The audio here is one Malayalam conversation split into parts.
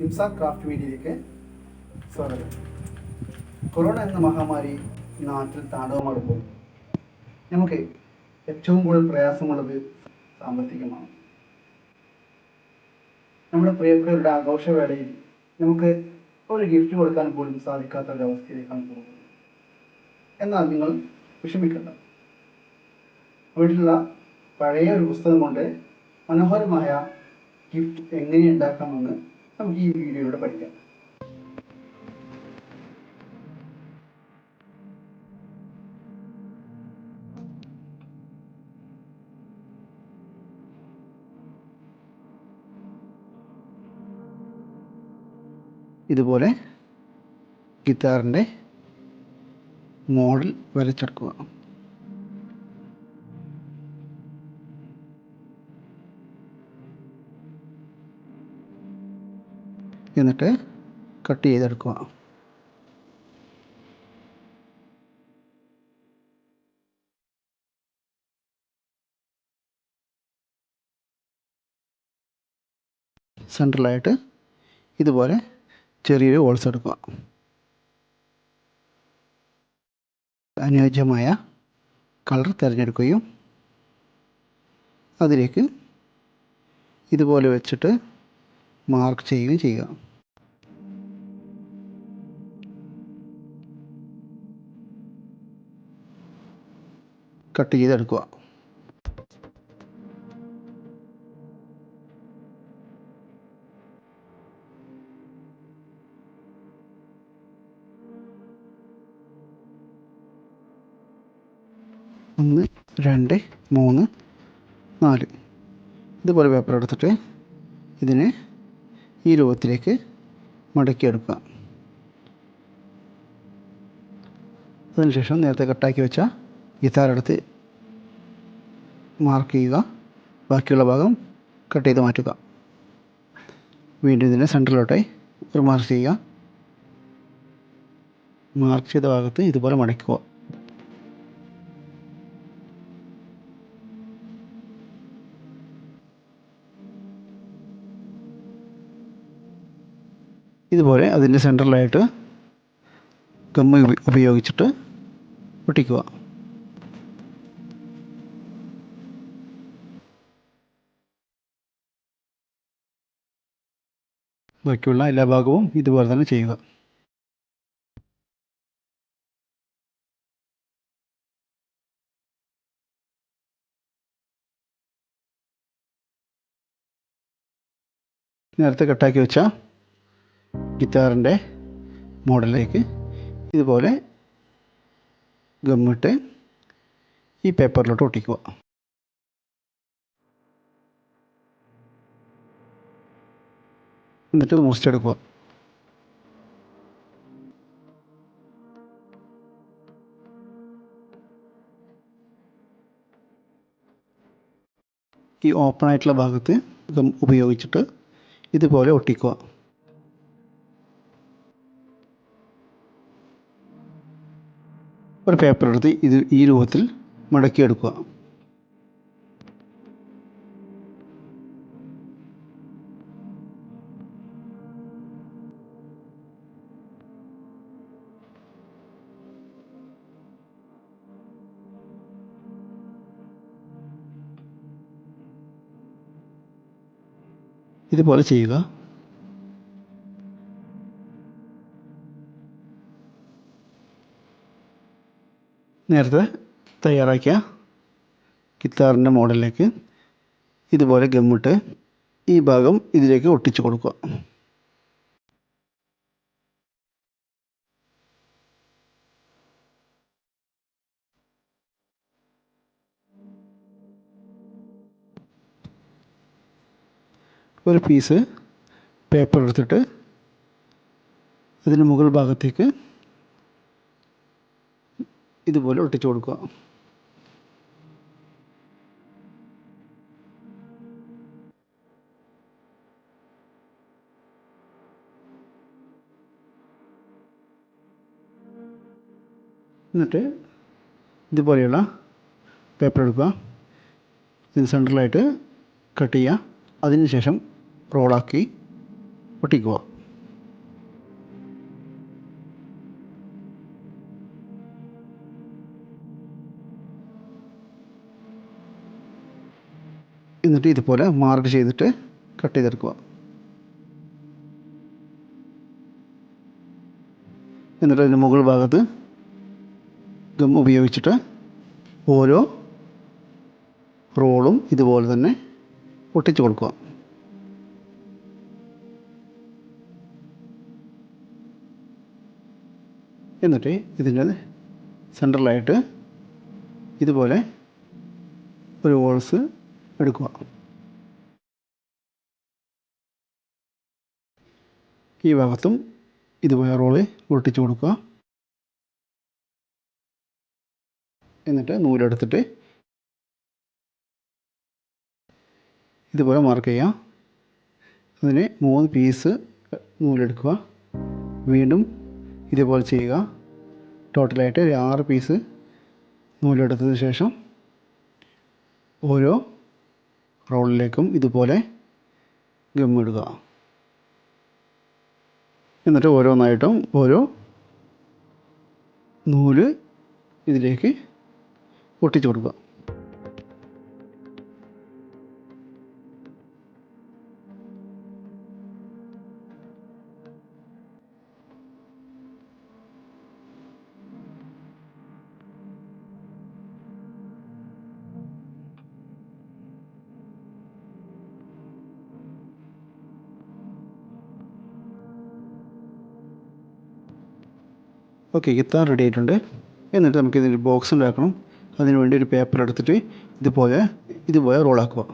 ഹിംസ ക്രാഫ്റ്റ് മീഡിയയിലേക്ക് സ്വാഗതം. കൊറോണ എന്ന മഹാമാരി നാട്ടിൽ താണ്ഡവമാടുമ്പോൾ നമുക്ക് ഏറ്റവും കൂടുതൽ പ്രയാസമുള്ളത് സാമ്പത്തികമാണ്. നമ്മുടെ പ്രിയപ്പെട്ടവരുടെ ആഘോഷവേളയിൽ നമുക്ക് ഒരു ഗിഫ്റ്റ് കൊടുക്കാൻ പോലും സാധിക്കാത്ത ഒരു അവസ്ഥയിലേക്കാണ് പോകുന്നത്. എന്നാൽ നിങ്ങൾ വിഷമിക്കണ്ട. വീട്ടിലുള്ള പഴയ ഒരു പുസ്തകം കൊണ്ട് മനോഹരമായ ഗിഫ്റ്റ് എങ്ങനെ ഉണ്ടാക്കാമെന്ന് നമുക്ക് ഈ വീഡിയോയിലൂടെ പഠിക്കാം. ഇതുപോലെ ഗിത്താറിന്റെ മോഡൽ വരച്ചെടുക്കുക. എന്നിട്ട് കട്ട് ചെയ്തെടുക്കുക. സെൻട്രലായിട്ട് ഇതുപോലെ ചെറിയൊരു ഹോൾസ് എടുക്കുക. അനുയോജ്യമായ കളർ തിരഞ്ഞെടുക്കുകയും അതിലേക്ക് ഇതുപോലെ വെച്ചിട്ട് മാർക്ക് ചെയ്യുകയും ചെയ്യുക. കട്ട് ചെയ്തെടുക്കുക. ഒന്ന് രണ്ട് മൂന്ന് നാല്. ഇതുപോലെ പേപ്പർ എടുത്തിട്ട് ഇതിനെ ഈ രൂപത്തിലേക്ക് മടക്കിയെടുക്കുക. അതിനുശേഷം നേരത്തെ കട്ടാക്കി വെച്ച ഗിത്താറെടുത്ത് മാർക്ക് ചെയ്യുക. ബാക്കിയുള്ള ഭാഗം കട്ട് ചെയ്ത് മാറ്റുക. വീണ്ടും ഇതിനെ സെന്ററിലോട്ടായി ഒരു മാർക്ക് ചെയ്യുക. മാർക്ക് ചെയ്ത ഭാഗത്ത് ഇതുപോലെ മടക്കുക. ഇതുപോലെ അതിന്റെ സെന്ററിലായിട്ട് ഗമ്മ ഉപ- ഉപയോഗിച്ചിട്ട് ഒട്ടിക്കുക ബാക്കിയുള്ള എല്ലാ ഭാഗവും ഇതുപോലെ തന്നെ ചെയ്യുക. നേരത്തെ കട്ടാക്കി വെച്ച ഗിറ്റാറിന്റെ മോഡലിലേക്ക് ഇതുപോലെ ഗമ്മിട്ട് ഈ പേപ്പറിലോട്ട് ഒട്ടിക്കുക. എന്നിട്ട് മുറിച്ചെടുക്കുക ഈ ഓപ്പൺ ആയിട്ടുള്ള ഭാഗത്ത് ഉപയോഗിച്ചിട്ട് ഇതുപോലെ ഒട്ടിക്കുക. ഒരു പേപ്പർ എടുത്ത് ഇത് ഈ രൂപത്തിൽ മടക്കിയെടുക്കുക. ഇതുപോലെ ചെയ്യുക. നേരത്തെ തയ്യാറാക്കിയ കിത്താറിന്റെ മോഡലിലേക്ക് ഇതുപോലെ ഗമ്മിട്ട് ഈ ഭാഗം ഇതിലേക്ക് ഒട്ടിച്ചു കൊടുക്കുക. ഒരു പീസ് പേപ്പർ എടുത്തിട്ട് അതിന് മുകൾ ഭാഗത്തേക്ക് ഇതുപോലെ ഒട്ടിച്ചു കൊടുക്കുക. എന്നിട്ട് ഇതുപോലെയുള്ള പേപ്പർ എടുക്കുക. ഇതിന് സെൻട്രലായിട്ട് കട്ട് ചെയ്യുക. അതിന് ശേഷം റോളാക്കി ഒട്ടിക്കുക എന്നിട്ട് ഇതുപോലെ മാർക്ക് ചെയ്തിട്ട് കട്ട് ചെയ്തെടുക്കുക. എന്നിട്ട് അതിന്റെ മുകൾ ഭാഗത്ത് ഗം ഉപയോഗിച്ചിട്ട് ഓരോ റോളും ഇതുപോലെ തന്നെ ഒട്ടിച്ചു കൊടുക്കുക. എന്നിട്ട് ഇതിന്റെ സെൻട്രലായിട്ട് ഇതുപോലെ ഒരു ഹോൾസ് എടുക്കുക. ഈ ഭാഗത്തും ഇതുപോലെ റോൾ ഒട്ടിച്ചു കൊടുക്കുക. എന്നിട്ട് നൂലെടുത്തിട്ട് ഇതുപോലെ മാർക്ക് ചെയ്യുക. അതിന് മൂന്ന് പീസ് നൂലെടുക്കുക. വീണ്ടും ഇതുപോലെ ചെയ്യുക. ടോട്ടലായിട്ട് ഒരു ആറ് പീസ് നൂലെടുത്തതിന് ശേഷം ഓരോ റോളിലേക്കും ഇതുപോലെ ഗമ്മിടുക എന്നിട്ട് ഓരോന്നായിട്ടും ഓരോ നൂൽ ഇതിലേക്ക് ഒട്ടിച്ചു കൊടുക്കുക. ഓക്കെ ഗിത്താർ റെഡി ആയിട്ടുണ്ട്. എന്നിട്ട് നമുക്ക് ഇതിന്റെ ബോക്സ് ഉണ്ടാക്കണം. അതിന് വേണ്ടി ഒരു പേപ്പർ എടുത്തിട്ട് ഇതുപോലെ ഇതുപോലെ റോളാക്കുക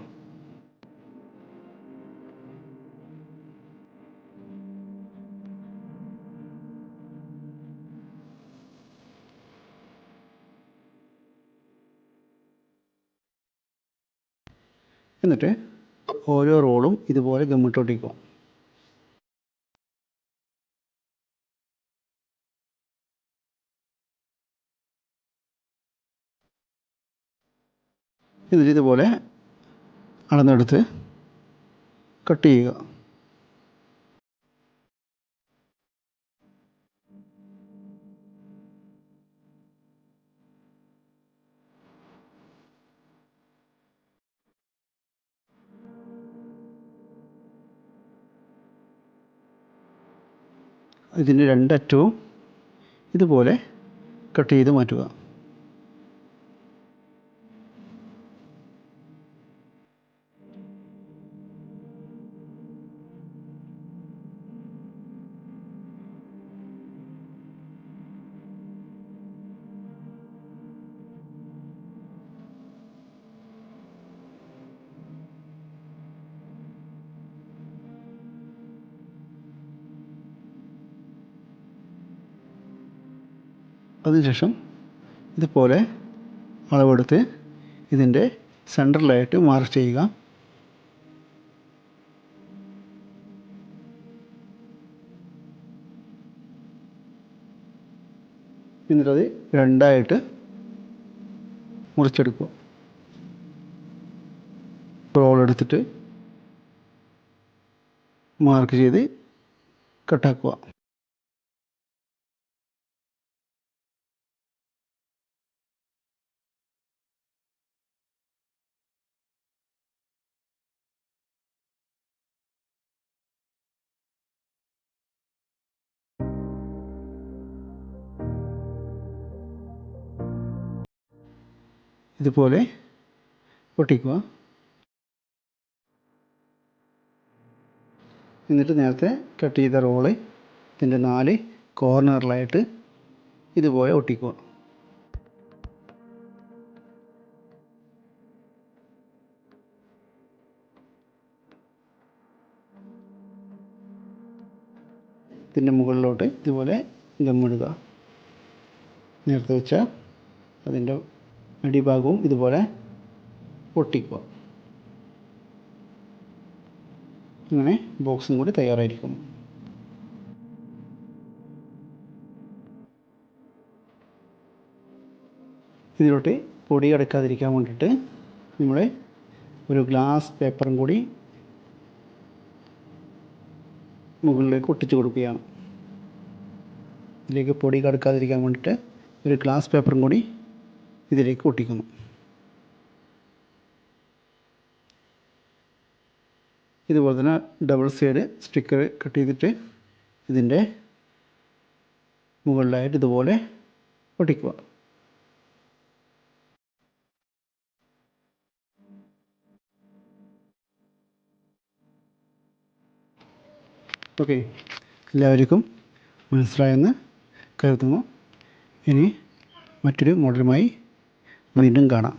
എന്നിട്ട് ഓരോ റോളും ഇതുപോലെ ഗമ്മിട്ടൊട്ടിക്കുക ഇതുപോലെ അളന്നെടുത്ത് കട്ട് ചെയ്യുക. ഇതിന്റെ രണ്ടറ്റവും ഇതുപോലെ കട്ട് ചെയ്ത് മാറ്റുക. അതിനുശേഷം ഇതുപോലെ അളവെടുത്ത് ഇതിന്റെ സെന്ററിലായിട്ട് മാർക്ക് ചെയ്യുക. എന്നിട്ടത് രണ്ടായിട്ട് മുറിച്ചെടുക്കുക. റോൾ എടുത്തിട്ട് മാർക്ക് ചെയ്ത് കട്ടാക്കുക. ഇതുപോലെ പൊട്ടിക്കുക. എന്നിട്ട് നേരത്തെ കട്ട് ചെയ്ത റോൾ ഇതിന്റെ നാല് കോർണറിലായിട്ട് ഇതുപോലെ ഒട്ടിക്കുക. ഇതിന്റെ മുകളിലോട്ട് ഇതുപോലെ ഗമ്മിടുക നേരത്തെ വെച്ച അതിന്റെ അടിഭാഗവും ഇതുപോലെ ഒട്ടിക്കുക അങ്ങനെ ബോക്സും കൂടി തയ്യാറായിരിക്കും ഇതിലോട്ട് പൊടി അടക്കാതിരിക്കാൻ വേണ്ടിയിട്ട് നമ്മൾ ഒരു ഗ്ലാസ് പേപ്പറും കൂടി മുകളിലേക്ക് ഒട്ടിച്ചു കൊടുക്കുകയാണ്. ഇതിലേക്ക് പൊടി കടക്കാതിരിക്കാൻ വേണ്ടിയിട്ട് ഒരു ഗ്ലാസ് പേപ്പറും കൂടി ഇതിലേക്ക് ഒട്ടിക്കുന്നു. ഇതുപോലെ തന്നെ ഡബിൾ സൈഡ് സ്റ്റിക്കർ കട്ട് ചെയ്തിട്ട് ഇതിന്റെ മുകളിലായിട്ട് ഇതുപോലെ ഒട്ടിക്കുക. ഓക്കെ. എല്ലാവർക്കും മനസ്സിലായെന്ന് കരുതുന്നു. ഇനി മറ്റൊരു മോഡലുമായി വീണ്ടും കാണാം.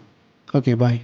Okay bye